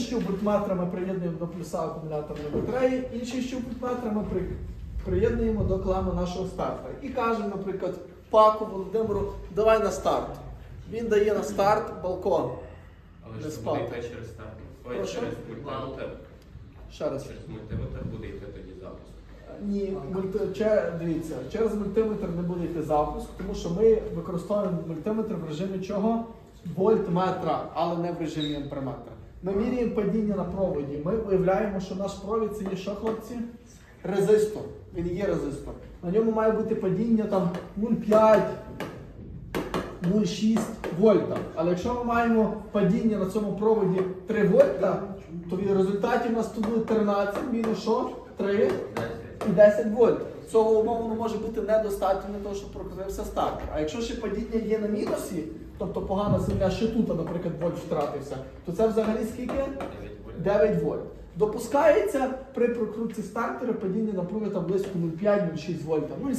щуп вольтметра ми приєднуємо до плюса акумуляторної батареї, інший щуп вольтметра ми при... приєднуємо до клеми нашого стартера. І кажемо, наприклад, Паку Володимиру, давай на старт. Він дає на старт балкон. Але Не ж це спав. буде йти через старт. Ой, Прошу? через мультиметр. Ще раз. Через мультиметр буде йти тоді запуск. Ні, мульти... че- дивіться, через мультиметр не буде йти запуск, тому що ми використовуємо мультиметр в режимі чого? Вольтметра, але не в режимі амперметра. Ми міряємо падіння на проводі. Ми уявляємо, що наш провід це є що, хлопці? Резистор. Він є резистор. На ньому має бути падіння там 0,5, 0,6 вольта. Але якщо ми маємо падіння на цьому проводі 3 вольта, то в результаті у нас тут буде 13 мінус що? 3 і 10 вольт. Цього умовно може бути недостатньо для того, щоб прокрутився стартер. А якщо ще падіння є на мінусі, тобто погана земля ще тут, наприклад, вольт втратився, то це взагалі скільки? 9 вольт. 9 вольт. Допускається при прокрутці стартера падіння напруги там близько 0,5-0,6 вольта. 0,7.